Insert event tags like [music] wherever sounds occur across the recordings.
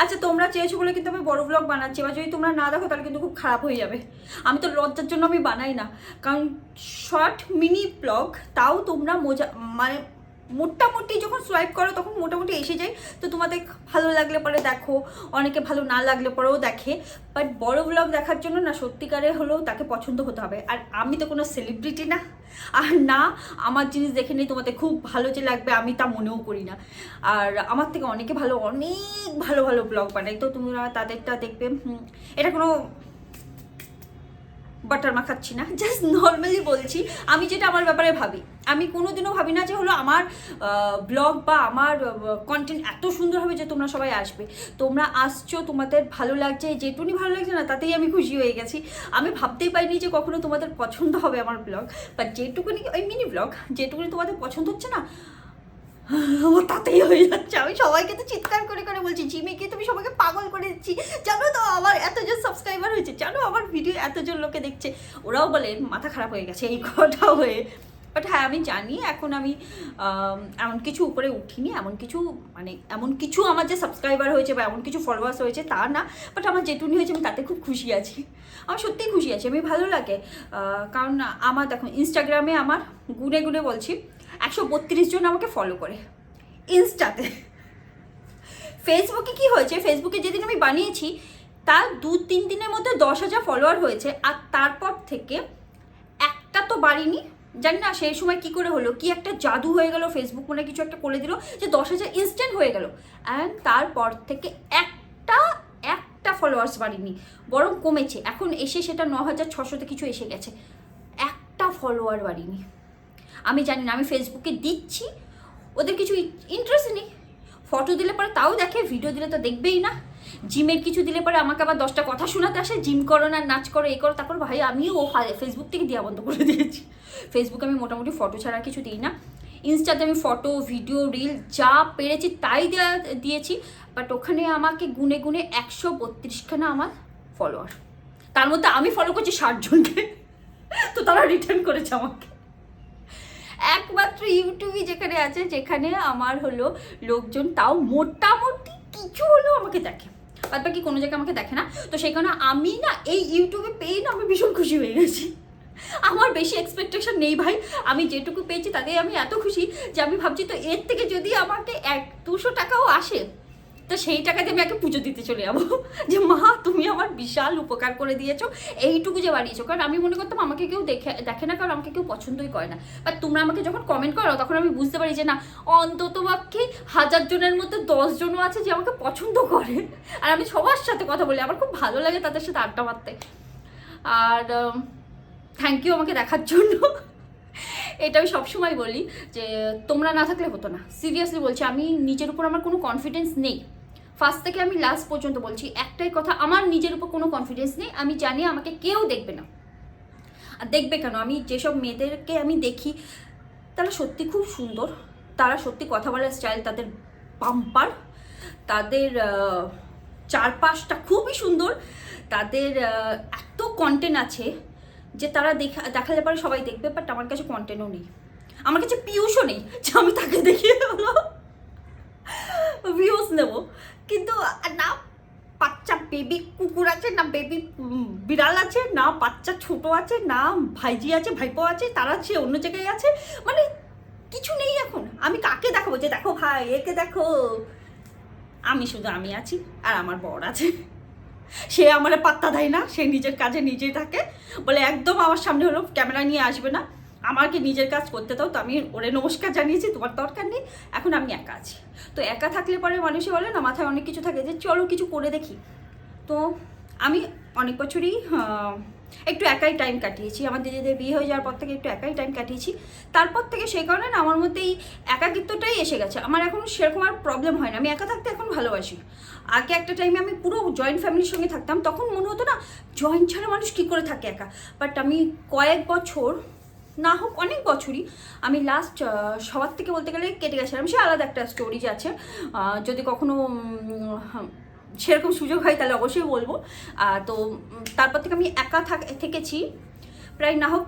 আচ্ছা তোমরা চেয়েছো বলে কিন্তু আমি বড় ব্লগ বানাচ্ছি। এবার যদি তোমরা না দেখো, তাহলে কিন্তু খুব খারাপ হয়ে যাবে। আমি তো লজ্জার জন্য আমি বানাই না। কারণ শর্ট মিনি ব্লগ তাও তোমরা মজা মানে মোটামুটি যখন সোয়াইপ করো, তখন মোটামুটি এসে যায়। তো তোমাদের ভালো লাগলে পরে দেখো, অনেকে ভালো না লাগলে পরেও দেখে। বাট বড় ব্লগ দেখার জন্য না, সত্যিকারে হলেও তাকে পছন্দ হতে হবে। আর আমি তো কোনো সেলিব্রিটি না। আর না, আমার জিনিস দেখে নিয়ে তোমাদের খুব ভালো যে লাগবে, আমি তা মনেও করি না। আর আমার থেকে অনেকে ভালো, অনেক ভালো ভালো ব্লগ বানাই তো তোমরা তাদেরটা দেখবে। এটা কোনো বাটার মাখাচ্ছি না। জাস্ট নর্মালি বলছি, আমি যেটা আমার ব্যাপারে ভাবি। আমি কোনোদিনও ভাবি না যে হলো আমার ব্লগ বা আমার কন্টেন্ট এত সুন্দর হবে যে তোমরা সবাই আসবে। তোমরা আসছো, তোমাদের ভালো লাগছে যেটুনি ভালো লাগছে না, তাতেই আমি খুশি হয়ে গেছি। আমি ভাবতেই পারিনি যে কখনো তোমাদের পছন্দ হবে আমার ব্লগ বা যেটুকুনি, ওই মিনি ব্লগ যেটুকুনি তোমাদের পছন্দ হচ্ছে না আমার তাতেই হয়ে যাচ্ছে। আমি সবাইকে তো চিৎকার করে করে বলছি, জিমিকে তুমি সবাইকে পাগল করে দিচ্ছি। জানো তো, আমার এতজন সাবস্ক্রাইবার হয়েছে। জানো, আমার ভিডিও এতজন লোকে দেখছে। ওরাও বলে, মাথা খারাপ হয়ে গেছে এই কথা হয়ে। বাট হ্যাঁ আমি জানি, এখন আমি এমন কিছু উপরে উঠিনি, এমন কিছু মানে এমন কিছু আমার যে সাবস্ক্রাইবার হয়েছে বা এমন কিছু ফলোয়ার্স হয়েছে তা না। বাট আমার যেটুনি হয়েছে, আমি তাতে খুব খুশি আছি। আমার সত্যিই খুশি আছি, আমি ভালো লাগে। কারণ আমার, দেখো ইনস্টাগ্রামে আমার গুনে গুনে বলছি একশো বত্রিশ জন আমাকে ফলো করে। ইনস্টাতে। ফেসবুকে কি হয়েছে? ফেসবুকে যেদিন আমি বানিয়েছি, তার দু তিন দিনের মধ্যে দশ হাজার ফলোয়ার হয়েছে, আর তারপর থেকে একটা তো বাড়িনি। জানি না, সেই সময় কি করে হলো, কি একটা জাদু হয়ে গেল ফেসবুক মনে কিছু একটা করে দিল, যে দশ হাজার ইনস্ট্যান্ট হয়ে গেল। অ্যান্ড তারপর থেকে একটা একটা ফলোয়ার্স বাড়িনি, বরং কমেছে। এখন এসে সেটা ন হাজার ছশোতে কিছু এসে গেছে। একটা ফলোয়ার বাড়িনি। আমি জানি না, আমি ফেসবুকে দিচ্ছি। ওদের কিছু ইন্টারেস্ট নেই। ফটো দিলে পরে তাও দেখে ভিডিও দিলে তো দেখবেই না। জিমের কিছু দিলে পরে আমাকে আবার দশটা কথা শোনাতে আসে জিম করো না, নাচ করো এই করো, তারপর ভাই আমিও ও ফেসবুক থেকে দেওয়া বন্ধ করে দিয়েছি। ফেসবুকে আমি মোটামুটি ফটো ছাড়া কিছু দিই না। ইনস্টাতে আমি ফটো ভিডিও রিল যা পেরেছি তাই দেওয়া দিয়েছি। বাট ওখানে আমাকে গুনে গুনে একশো বত্রিশখানা আমার ফলোয়ার তার মধ্যে আমি ফলো করছি ষাট জনকে। তো তারা রিটার্ন করেছে আমাকে। একমাত্র ইউটিউবই যেখানে আছে, যেখানে আমার হলো লোকজন তাও মোটামুটি কিছু হলেও আমাকে দেখে। বাদ বাকি কোনো জায়গায় আমাকে দেখে না। তো সেই কারণে আমি না এই ইউটিউবে পেয়ে না আমি ভীষণ খুশি হয়ে গেছি। আমার বেশি এক্সপেকটেশন নেই ভাই। আমি যেটুকু পেয়েছি তাতে আমি এত খুশি যে আমি ভাবছি তো এর থেকে যদি আমাকে এক দুশো টাকাও আসে তো সেই টাকাতে আমি একে পুজো দিতে চলে যাব। যে মা, তুমি আমার বিশাল উপকার করে দিয়েছ, এইটুকু যে বাড়িয়েছো। কারণ আমি মনে করতাম আমাকে কেউ দেখে দেখে না, কারণ আমাকে কেউ পছন্দই করে না। বাট তোমরা আমাকে যখন কমেন্ট করো, তখন আমি বুঝতে পারি যে না, অন্তত পক্ষে হাজার জনের মধ্যে দশজনও আছে যে আমাকে পছন্দ করে। আর আমি সবার সাথে কথা বলি, আমার খুব ভালো লাগে তাদের সাথে আড্ডা মারতে। আর থ্যাংক ইউ আমাকে দেখার জন্য। এটা আমি সবসময় বলি যে, তোমরা না থাকলে হতো না। সিরিয়াসলি বলছি, আমি নিজের উপর আমার কোনো কনফিডেন্স নেই। ফার্স্ট থেকে আমি লাস্ট পর্যন্ত বলছি, একটাই কথা, আমার নিজের উপর কোনো কনফিডেন্স নেই, আমি জানি আমাকে কেউ দেখবে না। আর দেখবে কেন? আমি যেসব মেয়েদেরকে আমি দেখি, তারা সত্যি খুব সুন্দর, তারা সত্যি কথা বলার স্টাইল তাদের পাম্পার তাদের চারপাশটা খুবই সুন্দর, তাদের এত কন্টেন্ট আছে যে তারা দেখা দেখালে পরে সবাই দেখবে বাট আমার কাছে কন্টেন্টও নেই। আমার কাছে পিউসও নেই, যে আমি তাকে দেখিয়ে হলো ভিউজ নেব। কিন্তু না, বাচ্চা বেবি কুকুর আছে, না বেবি বিড়াল আছে, না বাচ্চা ছোট আছে, না ভাইজি আছে, ভাইপো আছে, তারা আছে অন্য জায়গায় আছে মানে কিছু নেই এখন। আমি কাকে দেখাবো? যে দেখো ভাই একে দেখো। আমি শুধু আমি আছি, আর আমার বর আছে। সে আমার পাত্তা দেয় না, সে নিজের কাজে নিজেই থাকে। বলে একদম আমার সামনে হলো ক্যামেরা নিয়ে আসবে না। আমাকে নিজের কাজ করতে দাও তো আমি ওরে নমস্কার জানিয়েছি, তোমার দরকার নেই। এখন আমি একা আছি। তো একা থাকলে পরে মানুষই বলে না, মাথায় অনেক কিছু থাকে যে চলো কিছু করে দেখি। তো আমি অনেক বছরই একটু একাই টাইম কাটিয়েছি। আমার দিদিদের বিয়ে হয়ে যাওয়ার পর থেকে একটু একাই টাইম কাটিয়েছি। তারপর থেকে সেই কারণে না আমার মধ্যে এই একাকিত্বটাই এসে গেছে। আমার এখন সেরকম আর প্রবলেম হয় না। আমি একা থাকতে এখন ভালোবাসি। আগে একটা টাইমে আমি পুরো জয়েন্ট ফ্যামিলির সঙ্গে থাকতাম। তখন মনে হতো না জয়েন্ট ছাড়া মানুষ কী করে থাকে একা? বাট আমি কয়েক বছর না হোক, অনেক বছরই আমি লাস্ট সবার থেকে বলতে গেলে কেটে গেছিলাম। সে আলাদা একটা স্টোরিজ আছে। যদি কখনো সেরকম সুযোগ হয় তাহলে অবশ্যই বলব। তো তারপর থেকে আমি একা থাক, থেকেছি। প্রায় না হোক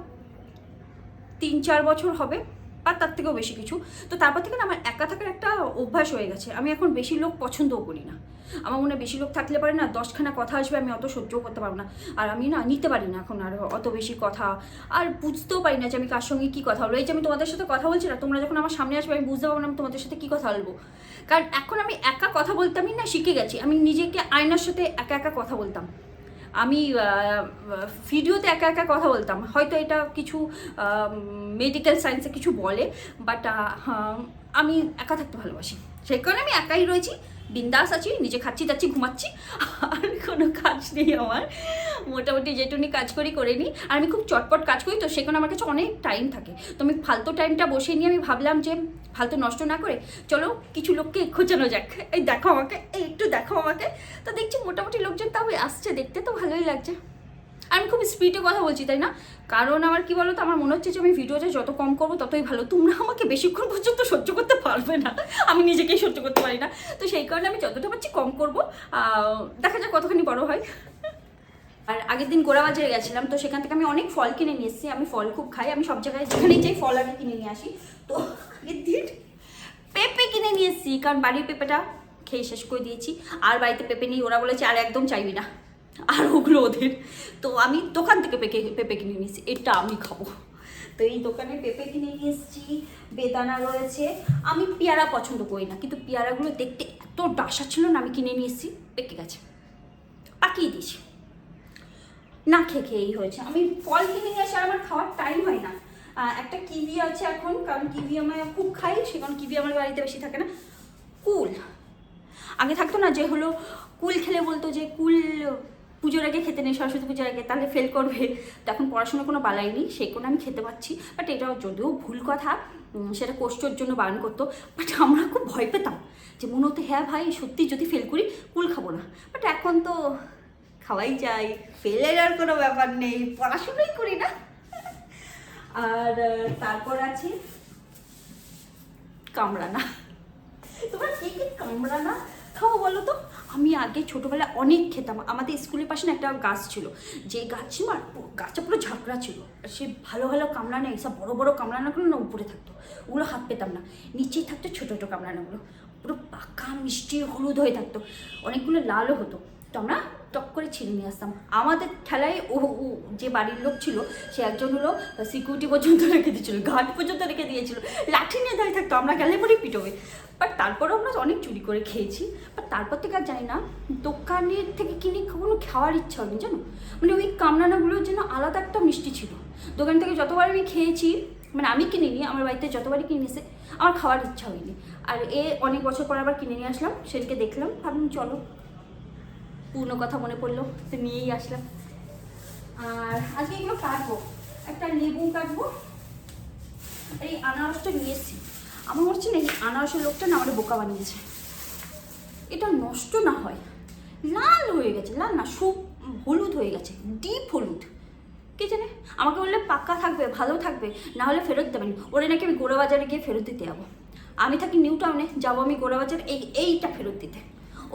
তিন চার বছর হবে। বা তার থেকেও বেশি কিছু। তো তারপর থেকে না আমার একা থাকার একটা অভ্যাস হয়ে গেছে। আমি এখন বেশি লোক পছন্দও করি না। আমার মনে বেশি লোক থাকলে পারে না, দশখানা কথা আসবে, আমি অত সহ্যও করতে পারব না। আর আমি না নিতে পারি না এখন আর অত বেশি কথা। আর বুঝতেও পারি না যে আমি কার সঙ্গে কী কথা বলব। এই যে আমি তোমাদের সাথে কথা বলছি না, তোমরা যখন আমার সামনে আসবে, আমি বুঝতে পারব না আমি তোমাদের সাথে কী কথা বলব। কারণ এখন আমি একা কথা বলতে, আমি না শিখে গেছি। আমি নিজেকে, আয়নার সাথে একা একা কথা বলতাম। আমি ভিডিওতে একা একা কথা বলতাম। হয়তো এটা কিছু মেডিকেল সায়েন্সে কিছু বলে বাট আমি একা থাকতে ভালোবাসি। সেই কারণে আমি একাই রয়েছি। বিন্দাস আছি, নিজে খাচ্ছি যাচ্ছি ঘুমাচ্ছি। আর কোনো কাজ নেই আমার। মোটামুটি যেটুনি কাজ করি, করে নিই। আর আমি খুব চটপট কাজ করি, তো সেখানে আমার কাছে অনেক টাইম থাকে। তো আমি ফালতু টাইমটা বসে নিয়ে আমি ভাবলাম যে, ফালতু নষ্ট না করে চলো কিছু লোককে খোঁজানো যাক। এই দেখো আমাকে, এই একটু দেখো আমাকে। তো দেখছি মোটামুটি লোকজন তাও আসছে, দেখতে তো ভালোই লাগছে। আমি খুব স্পিডে কথা বলছি, তাই না? কারণ আমার কি বলো তো আমার মনে হচ্ছে যে আমি ভিডিওটা যত কম করব, ততই ভালো। তোমরা আমাকে বেশিক্ষণ পর্যন্ত সহ্য করতে পারবে না। আমি নিজেকেই সহ্য করতে পারি না। তো সেই কারণে আমি যতটা পারছি কম করব। দেখা যাক কতখানি বড় হয়। আর আগের দিন গোড়া বাজারে গেছিলাম, তো সেখান থেকে আমি অনেক ফল কিনে নিয়ে এসেছি, আমি ফল খুব খাই, আমি সব জায়গায় যেখানেই যাই ফল আমি কিনে নিয়ে আসি। তো আগের দিন পেঁপে কিনে নিয়ে এসেছি, কারণ বাড়ির পেঁপেটা খেয়ে শেষ করে দিয়েছি, আর বাড়িতে পেঁপে নেই, ওরা বলেছে আর একদম চাইবি না, আর ওগুলো ওদের। তো আমি দোকান থেকে পেঁপে পেঁপে কিনে নিয়েছি এটা আমি খাব। তো এই দোকানে পেঁপে কিনে নিয়ে এসেছি, বেদানা রয়েছে, আমি পেয়ারা পছন্দ করি না, কিন্তু পেয়ারাগুলো দেখতে এত ডাসা ছিল না, আমি কিনে নিয়ে এসেছি, পেকে গেছে। পাকিয়ে দিয়েছি। না খেয়ে খেয়েই হয়েছে। আমি ফল কিনে নিয়ে আসি আর আমার খাওয়ার টাইম হয় না। একটা কিবি আছে এখন, কারণ কিবি আমি খুব খাই সে কারণ কিবি আমার বাড়িতে বেশি থাকে না। কুল। আগে থাকতো না যে হলো কুল খেলে বলতো যে কুল পুজোর আগে খেতে নেই, সরস্বতী পুজোর আগে, তাহলে ফেল করবে। তো এখন পড়াশোনা কোনো বালাই নেই, সেই কোনো আমি খেতে পাচ্ছি। বাট এটাও যদিও ভুল কথা সেটা কোষ্ঠর জন্য বারণ করতো। বাট আমরা খুব ভয় পেতাম যে মনে হতো হ্যাঁ ভাই, সত্যি যদি ফেল করি, কুল খাব না। বাট এখন তো খাওয়াই যায় ফেলের কোনো ব্যাপার নেই, পড়াশোনাই করি না। আর তারপর আছে কামড়ানা তোমার কে কে কামড়ানা খাও বলো তো? আমি আগে ছোটোবেলায় অনেক খেতাম। আমাদের স্কুলের পাশে না একটা গাছ ছিল। যে গাছ আমার গাছটা পুরো ঝাঁকড়া ছিল। আর সে ভালো ভালো কামড়ানা এইসব বড় বড় কামড়ানাগুলো না উপরে থাকতো। ওগুলো হাত পেতাম না। নিচেই থাকতো ছোটো ছোটো কামড়ানাগুলো পুরো পাকা, মিষ্টি, হলুদ হয়ে থাকতো। অনেকগুলো লালও হতো। তো আমরা টক করে ছিঁড়ে নিয়ে আসতাম। আমাদের খেলায় ও যে বাড়ির লোক ছিল, সে একজন হলো সিকিউরিটি পর্যন্ত রেখে দিয়েছিল ঘাট পর্যন্ত রেখে দিয়েছিল। লাঠি নিয়ে দাঁড়িয়ে থাকতো, আমরা গেলে পরে পিটোবে। বাট তারপরেও আমরা অনেক চুরি করে খেয়েছি। বাট তারপর থেকে আর জানি না, দোকানের থেকে কিনে কোনো খাওয়ার ইচ্ছা হয়নি, জানো? মানে ওই কামরানাগুলোর জন্য আলাদা একটা মিষ্টি ছিল। দোকান থেকে যতবার আমি খেয়েছি মানে আমি কিনে নিই আমার বাড়িতে যতবারই কিনে এসে, আমার খাওয়ার ইচ্ছা হয়নি। আর এ অনেক বছর পর আবার কিনে নিয়ে আসলাম সেদিকে দেখলাম, ভাবলাম চলো। পুরনো কথা মনে পড়ল তো নিয়েই আসলাম। আর আজকে এগুলো কাটবো। একটা লেবু কাটবো। এই আনারসটা নিয়ে আমার মনে হচ্ছে না এই আনারসের লোকটা না আমাদের বোকা বানিয়েছে। এটা নষ্ট না হয়। লাল হয়ে গেছে, লাল না সব হলুদ হয়ে গেছে, ডিপ হলুদ। কে জানে? আমাকে বললে পাক্কা থাকবে, ভালো থাকবে, না হলে ফেরত দেবেন ওরে নাকি আমি গোড়া বাজারে গিয়ে ফেরত দিতে যাব। আমি থাকি নিউ টাউনে, যাব আমি গোড়া বাজার এই এইটা ফেরত দিতে।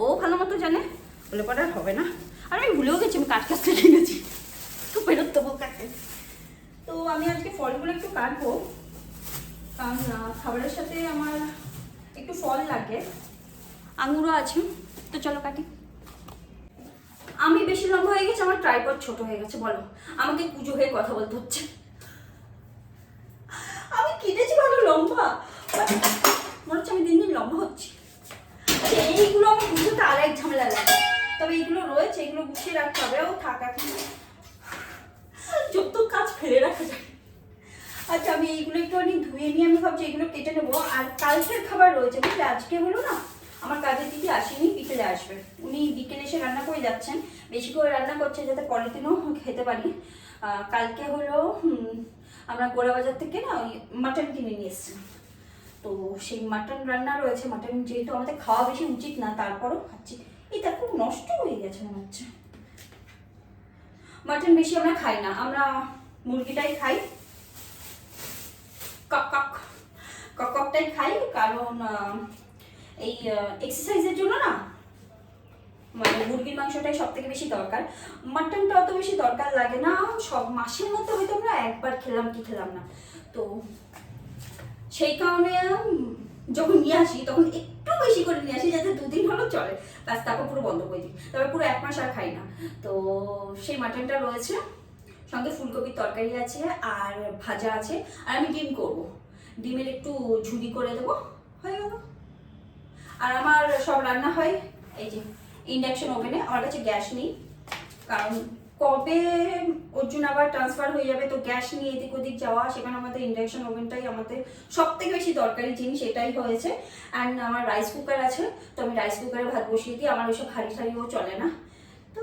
ও ভালো মতো জানে। বলে পরে আর হবে না। আর আমি ভুলেও গেছি, আমি কাঠ কাছ কিনেছি? তো ফেরত দেবো কাকে? তো আমি আজকে ফলগুলো একটু কাটবো, কারণ খাবারের সাথে আমার একটু ফল লাগে। আঙুরও আছে, তো চলো কাটি। আমি বেশি লম্বা হয়ে গেছে, আমার ট্রাইপড ছোট হয়ে গেছে, বলো। আমাকে পুজো হয়ে কথা বলতে হচ্ছে। আমি কিনেছি ভালো লম্বা মনে হচ্ছে আমি দিন দিন লম্বা হচ্ছি। এইগুলো আমার বুঝতে আরেক ঝামেলা লাগে। তবে এইগুলো রয়েছে, এগুলো গুছিয়ে রাখতে হবে। ও থাক যত কাজ ফেলে রাখা যায়। আচ্ছা আমি এইগুলো একটু একটুখানি ধুয়ে নিয়ে আমি ভাবছি, এগুলো কেটে নেব। আর কালকের খাবার রয়েছে বুঝলে? আজকে হলো না, আমার কাজের দিদি আসেনি, বিকেলে আসবে। উনি বিকেলে এসে রান্না করে যাচ্ছেন। বেশি করে রান্না করছে যাতে পরের দিনও খেতে পারি। কালকে হলো আমরা গোড়া বাজার থেকে না ওই মাটন কিনে নিয়ে এসেছিলাম। তো সেই মাটন রান্না রয়েছে। মাটন যেহেতু আমাদের খাওয়া বেশি উচিত না, তারপরও খাচ্ছি। এই দেখো নষ্ট হয়ে গেছে মনে হচ্ছে। মাটন বেশি আমরা খাই না, আমরা মুরগিটাই খাই। কক কক কক, ককটাই খাই, কারণ এই এক্সারসাইজের জন্য না মানে মুরগির মাংসটাই সব থেকে বেশি দরকার। মাটনটা অত বেশি দরকার লাগে না, সব মাসের মধ্যে হয়তো আমরা একবার খেলাম কি খেলাম না। তো সেই কারণে যখন নিয়ে আসি, তখন একটু বেশি করে নিয়ে আসি যাতে দুদিন হলো চলে। ব্যাস, তারপর পুরো বন্ধ করে দিই। তারপর পুরো এক মাস আর খাই না। তো সেই মাটনটা রয়েছে, সঙ্গে ফুলকপির তরকারি আছে আর ভাজা আছে। আর আমি ডিম করব। ডিমের একটু ঝুড়ি করে দেবো। হয়ে গেল। আর আমার সব রান্না হয়, এই যে ইন্ডাকশন ওভেনে আমার কাছে গ্যাস নেই, কারণ কবে অর্জুন আবার ট্রান্সফার হয়ে যাবে? তো গ্যাস নিয়ে এদিক ওদিক যাওয়া, সেখানে আমাদের ইন্ডাকশন ওভেনটাই আমাদের সব থেকে বেশি দরকারি জিনিস, এটাই হয়েছে। অ্যান্ড আমার রাইস কুকার আছে, তো আমি রাইস কুকারে ভাত বসিয়ে দিই, আমার ওইসব হাড়ি টাড়িও চলে না। তো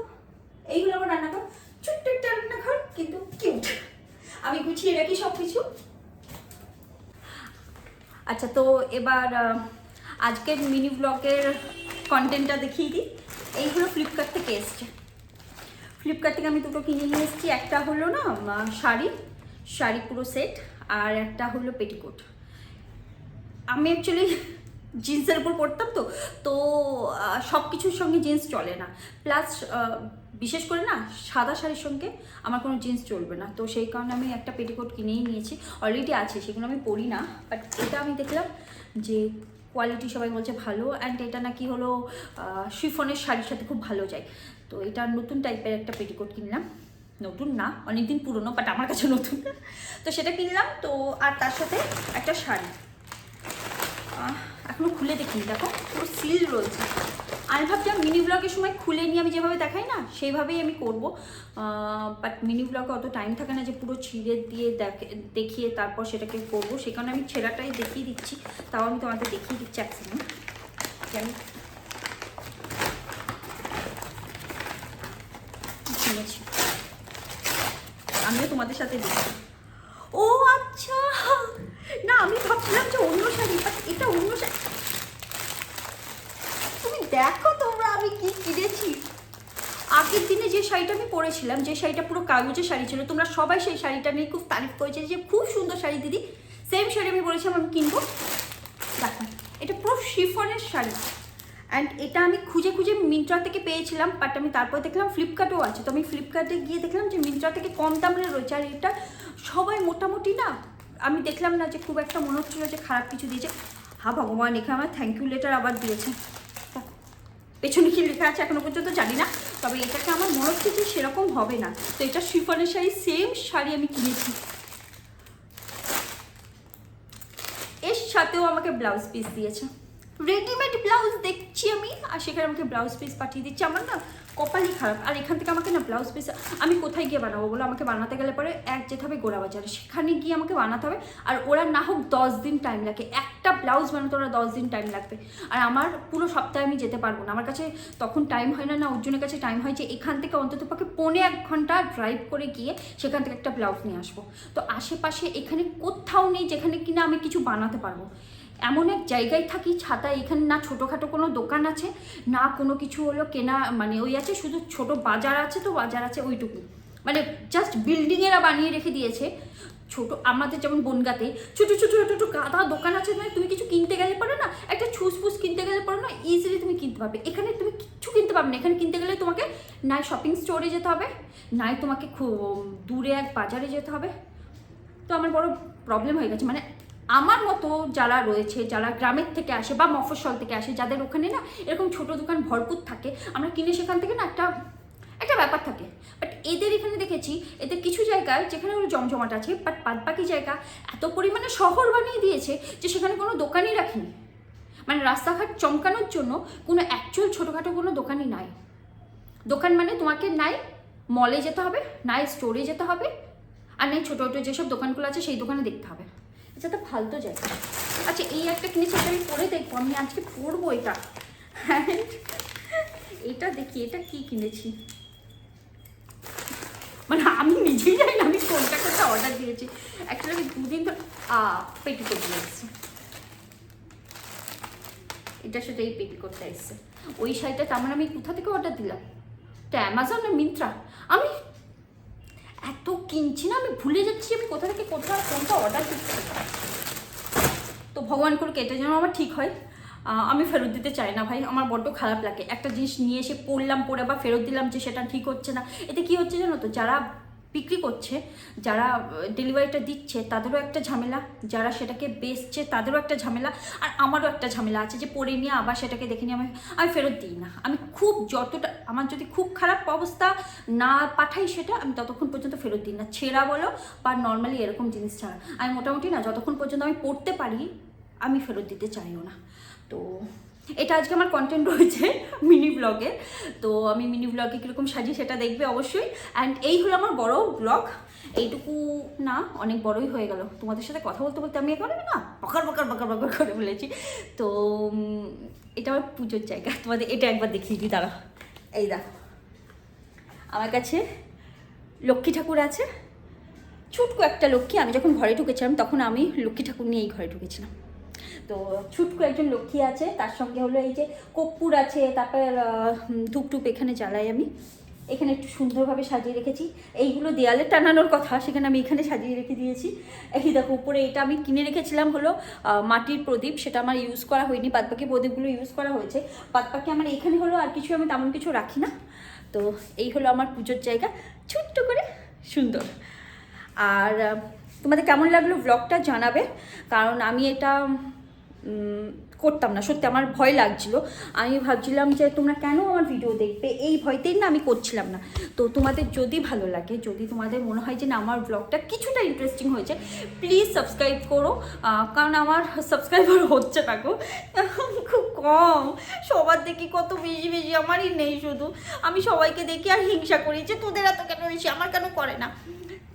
এইগুলো আমার রান্নাঘর। ছোট্ট একটা রান্নাঘর, কিন্তু কিউট আমি গুছিয়ে রাখি সব কিছু আচ্ছা তো এবার আজকের মিনি ব্লগের কন্টেন্টটা দেখিয়ে দিই। এইগুলো ফ্লিপকার্ট থেকে এসছে। ফ্লিপকার্ট থেকে আমি দুটো কিনে নিয়ে এসেছি। একটা হলো না শাড়ি শাড়ি পুরো সেট আর একটা হলো পেটিকোট আমি অ্যাকচুয়ালি জিন্সের উপর পরতাম তো তো সব কিছুর সঙ্গে জিন্স চলে না। প্লাস বিশেষ করে না, সাদা শাড়ির সঙ্গে আমার কোনো জিন্স চলবে না। তো সেই কারণে আমি একটা পেটিকোট কিনেই নিয়েছি। অলরেডি আছে, সেগুলো আমি পরি না। বাট এটা আমি দেখলাম যে কোয়ালিটি সবাই বলছে ভালো অ্যান্ড এটা নাকি হলো শিফনের শাড়ির সাথে খুব ভালো যায়। তো এটা নতুন টাইপের একটা পেটিকোট কিনলাম। নতুন না অনেকদিন পুরনো বাট আমার কাছে নতুন। তো সেটা কিনলাম তো আর তার সাথে একটা শাড়ি। আহ, এখনও খুলে দেখিনি দেখো পুরো সিল রয়েছে। আমি ভাবছিলাম মিনি ব্লগের সময় খুলে নিয়ে আমি যেভাবে দেখাই না সেইভাবেই আমি করব। বাট মিনি ব্লগে অত টাইম থাকে না যে পুরো ছিঁড়ে দিয়ে দেখে- দেখিয়ে তারপর সেটাকে করব। সে কারণে আমি ছেঁড়াটাই দেখিয়ে দিচ্ছি তাও আমি তোমাদের দেখিয়ে দিচ্ছি এক সেকেন্ড আমি কিনেছি আমিও তোমাদের সাথে দেখি ও আচ্ছা। না, আমি ভাবছিলাম যে অন্য শাড়ি বাট এটা অন্য শাড়ি তুমি দেখো তোমরা আমি কি কিনেছি। আগের দিনে যে শাড়িটা আমি পরেছিলাম, যে শাড়িটা পুরো কাগজের শাড়ি ছিল, তোমরা সবাই সেই শাড়িটা নিয়ে খুব তারিফ করেছে যে খুব সুন্দর শাড়ি দিদি। সেম শাড়ি আমি বলেছিলাম আমি কিনবো। দেখো, এটা পুরো শিফনের শাড়ি। অ্যান্ড এটা আমি খুঁজে খুঁজে মিন্ত্রা থেকে পেয়েছিলাম বাট আমি তারপর দেখলাম ফ্লিপকার্টেও আছে। তো আমি ফ্লিপকার্টে গিয়ে দেখলাম যে মিন্ত্রা থেকে কম দামে রয়েছে, আর এটা সবাই মোটামুটি না, আমি দেখলাম না যে খুব একটা মনে হচ্ছিল যে খারাপ কিছু দিয়েছে। হা ভগবান, এখানে আমার থ্যাংক ইউ লেটার আবার দিয়েছে। পেছনে কি লেখা আছে এখনও পর্যন্ত জানি না, তবে এটাকে আমার মনে হচ্ছে যে সেরকম হবে না। তো এটা শিফনের শাড়ি সেম শাড়ি আমি কিনেছি। এর সাথেও আমাকে ব্লাউজ পিস দিয়েছে। রেডিমেড ব্লাউজ দেখছি আমি। আর সেখানে আমাকে ব্লাউজ পিস পাঠিয়ে দিচ্ছে। আমার না কপালই খারাপ। আর এখান থেকে আমাকে না ব্লাউজ পিস আমি কোথায় গিয়ে বানাবো বলো? আমাকে বানাতে গেলে পরে এক যেতে হবে গোড়া বাজারে। সেখানে গিয়ে আমাকে বানাতে হবে। আর ওরা না হোক দশ দিন টাইম লাগে একটা ব্লাউজ বানাতে ওরা দশ দিন টাইম লাগবে। আর আমার পুরো সপ্তাহে আমি যেতে পারব না। আমার কাছে তখন টাইম হয় না না অর্জুনের কাছে টাইম হয় যে এখান থেকে অন্তত পক্ষে পৌনে এক ঘণ্টা ড্রাইভ করে গিয়ে সেখান থেকে একটা ব্লাউজ নিয়ে আসব। তো আশেপাশে এখানে কোথাও নেই যেখানে কিনা আমি কিছু বানাতে পারব। এমন এক জায়গায় থাকি, ছাতা এখানে না ছোটোখাটো কোনো দোকান আছে, না কোনো কিছু হলো কেনা মানে ওই আছে, শুধু ছোট বাজার আছে তো বাজার আছে ওইটুকু। মানে জাস্ট বিল্ডিংয়েরা বানিয়ে রেখে দিয়েছে। ছোট, আমাদের যেমন বনগাতে ছোটো ছোটো ছোটো ছোটো গাদা দোকান আছে মানে তুমি কিছু কিনতে গেলে পারো না, একটা ছুস ফুস কিনতে গেলে পারো না ইজিলি তুমি কিনতে পারবে। এখানে তুমি কিচ্ছু কিনতে পারবে না, এখানে কিনতে গেলে তোমাকে নাই শপিং স্টোরে যেতে হবে, নাই তোমাকে খুব দূরে এক বাজারে যেতে হবে। তো আমার বড় প্রবলেম হয়ে গেছে মানে আমার মতো যারা রয়েছে, যারা গ্রামের থেকে আসে বা মফস্বল থেকে আসে, যাদের ওখানে না এরকম ছোট দোকান ভরপুর থাকে, আমরা কিনে সেখান থেকে না একটা একটা ব্যাপার থাকে। বাট এদের এখানে দেখেছি, এদের কিছু জায়গায় যেখানে ওর জমজমাট আছে বাট বাদ বাকি জায়গা এত পরিমাণে শহর বানিয়ে দিয়েছে যে সেখানে কোনো দোকানই রাখিনি। মানে রাস্তাঘাট চমকানোর জন্য কোনো অ্যাকচুয়াল ছোটোখাটো কোনো দোকানই নাই। দোকান মানে তোমাকে নাই মলে যেতে হবে, নাই স্টোরে যেতে হবে, আর নাই ছোটো ছোটো যেসব দোকানগুলো আছে সেই দোকানে দেখতে হবে। এটা তো ফালতু জায়গা আচ্ছা এই একটা কিনেছি এটা আমি পরে দেখব, আমি আজকে পরবো এটা। And এটা দেখি, এটা কি কিনেছি? মানে আমি নিজেই জানি না, আমি কোনটা কোনটা অর্ডার দিয়েছি। অ্যাকচুয়ালি আমি দুদিন ধরে পেটিকোট দিয়ে এসেছি। এটার সেটা এই পেটিকোটটা এসছে। ওই শাড়িটা তার মানে আমি কোথা থেকে অর্ডার দিলাম? এটা অ্যামাজন না মিন্ত্রা আমি এত কিনছি না, আমি ভুলে যাচ্ছি আমি কোথা থেকে কোথাও কোনটা অর্ডার দিচ্ছি তো ভগবান করুক, এটা যেন আমার ঠিক হয়। আমি ফেরত দিতে চাই না ভাই, আমার বড্ড খারাপ লাগে। একটা জিনিস নিয়ে এসে পড়লাম পরে বা ফেরত দিলাম যে সেটা ঠিক হচ্ছে না। এতে কি হচ্ছে জানো তো, যারা বিক্রি করছে, যারা ডেলিভারিটা দিচ্ছে, তাদেরও একটা ঝামেলা। যারা সেটাকে বেচছে, তাদেরও একটা ঝামেলা। আর আমারও একটা ঝামেলা আছে যে, পরে নিয়ে আবার সেটাকে দেখে নিয়ে আমি আমি ফেরত দিই না। আমি খুব যতটা আমার যদি খুব খারাপ অবস্থা না পাঠাই সেটা, আমি ততক্ষণ পর্যন্ত ফেরত দিই না। ছেঁড়া বলো বা নর্মালি এরকম জিনিস ছাড়া। আমি মোটামুটি না, যতক্ষণ পর্যন্ত আমি পড়তে পারি, আমি ফেরত দিতে চাইও না। তো এটা আজকে আমার কন্টেন্ট রয়েছে মিনি ব্লগে তো আমি মিনি ব্লগে কীরকম সাজি সেটা দেখবে অবশ্যই। অ্যান্ড এই হলো আমার বড় ব্লগ এইটুকু না, অনেক বড়ই হয়ে গেল। তোমাদের সাথে কথা বলতে বলতে আমি এখন না বকার বকার বকার বকার করে বলেছি তো এটা আমার পুজোর জায়গা। তোমাদের এটা একবার দেখিয়ে দিই দাঁড়া এই দেখো। আমার কাছে লক্ষ্মী ঠাকুর আছে। ছুটকো একটা লক্ষ্মী। আমি যখন ঘরে ঢুকেছিলাম, তখন আমি লক্ষ্মী ঠাকুর নিয়েই ঘরে ঢুকেছিলাম। তো ছুটকো একজন লক্ষ্মী আছে তার সঙ্গে হলো এই যে কপ্পুর আছে তারপর আহ, হুম, ধূপ টুপ এখানে জ্বালাই আমি। এখানে একটু সুন্দরভাবে সাজিয়ে রেখেছি। এইগুলো দেয়ালে টানানোর কথা সেখানে আমি এখানে সাজিয়ে রেখে দিয়েছি। এই দেখো উপরে এটা আমি কিনে রেখেছিলাম হলো মাটির প্রদীপ সেটা আমার ইউজ করা হয়নি বাদবাকি প্রদীপগুলো ইউজ করা হয়েছে। বাদবাকি আমার এখানে হলো আর কিছু আমি তেমন কিছু রাখি না। তো এই হলো আমার পুজোর জায়গা ছোট্ট করে সুন্দর। আর তোমাদের কেমন লাগল ব্লগটা জানাবে কারণ আমি এটা করতাম না। সত্যি আমার ভয় লাগছিল। আমি ভাবছিলাম যে তোমরা কেন আমার ভিডিও দেখবে? এই ভয়তেই না আমি করছিলাম না। তো তোমাদের যদি ভালো লাগে, যদি তোমাদের মনে হয় যে না, আমার ব্লগটা কিছুটা ইন্টারেস্টিং হয়েছে প্লিজ সাবস্ক্রাইব করো। কারণ আমার সাবস্ক্রাইবার হচ্ছে না গো। [laughs] খুব কম। সবার দেখি কত বেশি বেশি। আমারই নেই শুধু। আমি সবাইকে দেখি আর হিংসা করি যে তোদের এত কেন বেশি? আমার কেন করে না?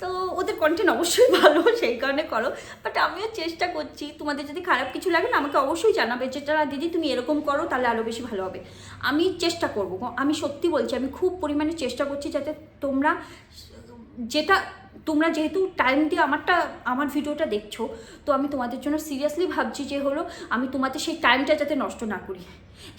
তো ওদের কন্টেন্ট অবশ্যই ভালো, সেই কারণে করো। বাট আমিও চেষ্টা করছি, তোমাদের যদি খারাপ কিছু লাগে না, আমাকে অবশ্যই জানাবে যেটা দিদি, তুমি এরকম করো, তাহলে আরও বেশি ভালো হবে। আমি চেষ্টা করব আমি সত্যি বলছি, আমি খুব পরিমাণে চেষ্টা করছি যাতে তোমরা যেটা, তোমরা যেহেতু টাইম দিয়ে আমারটা, আমার ভিডিওটা দেখছ, তো আমি তোমাদের জন্য সিরিয়াসলি ভাবছি যে হলো, আমি তোমাদের সেই টাইমটা যাতে নষ্ট না করি।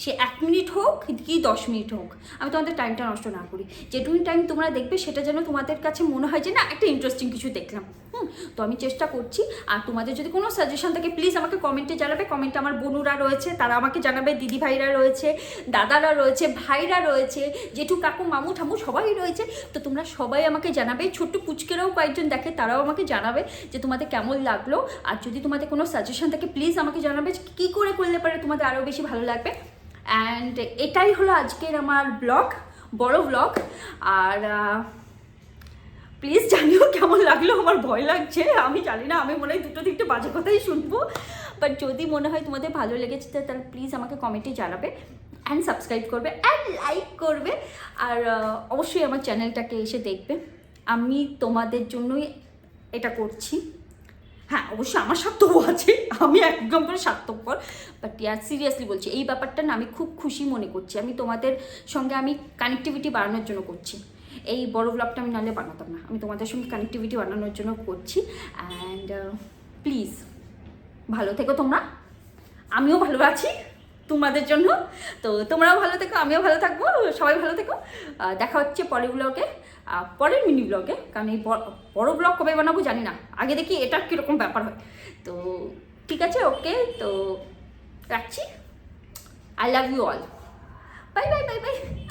সে এক মিনিট হোক কি দশ মিনিট হোক, আমি তোমাদের টাইমটা নষ্ট না করি। যেটুকুনি টাইম তোমরা দেখবে, সেটা যেন তোমাদের কাছে মনে হয় যে, না, একটা ইন্টারেস্টিং কিছু দেখলাম। হুম, তো আমি চেষ্টা করছি, আর তোমাদের যদি কোনো সাজেশন থাকে প্লিজ আমাকে কমেন্টে জানাবে। কমেন্টে আমার বোনুরা রয়েছে, তারা আমাকে জানাবে দিদি ভাইরা রয়েছে, দাদারা রয়েছে, ভাইরা রয়েছে, জেঠু, কাকু, মামু, ঠামু, সবাই রয়েছে। তো তোমরা সবাই আমাকে জানাবে, ছোট্ট পুচকেরাও কয়েকজন দেখে, তারাও আমাকে জানাবে যে তোমাদের কেমন লাগল। আর যদি তোমাদের কোনো সাজেশন থাকে প্লিজ আমাকে জানাবে কী করে করলে পারে তোমাদের আরও বেশি ভালো লাগবে। অ্যান্ড এটাই হলো আজকের আমার ব্লগ বড় ব্লগ আর প্লিজ জানিও কেমন লাগল, আমার ভয় লাগছে। আমি জানি না, আমি মনে হয় দুটো তিনটে বাজে কথাই শুনব। বাট যদি মনে হয় তোমাদের ভালো লেগেছে তাহলে প্লিজ আমাকে কমেন্টে জানাবে অ্যান্ড সাবস্ক্রাইব করবে অ্যান্ড লাইক করবে। আর অবশ্যই আমার চ্যানেলটাকে এসে দেখবে। আমি তোমাদের জন্যই এটা করছি। হ্যাঁ অবশ্যই আমার স্বার্থও আছে, আমি একদম করে স্বার্থপর। বাট ইয়ার সিরিয়াসলি বলছি, এই ব্যাপারটা না আমি খুব খুশি মনে করছি। আমি তোমাদের সঙ্গে আমি কানেক্টিভিটি বাড়ানোর জন্য করছি। এই বড় ব্লগটা আমি নাহলে বানাতাম না। আমি তোমাদের সঙ্গে কানেক্টিভিটি বানানোর জন্য করছি। অ্যান্ড প্লিজ ভালো থেকো তোমরা। আমিও ভালো আছি তোমাদের জন্য। তো তোমরাও ভালো থেকো, আমিও ভালো থাকব। সবাই ভালো থেকো। দেখা হচ্ছে পরের ব্লগে পরের মিনি ব্লগে কারণ এই বড়- ব্লগ কবে বানাবো জানি না। আগে দেখি এটা কীরকম ব্যাপার হয়। তো ঠিক আছে ওকে তো রাখছি। I love you all bye bye bye bye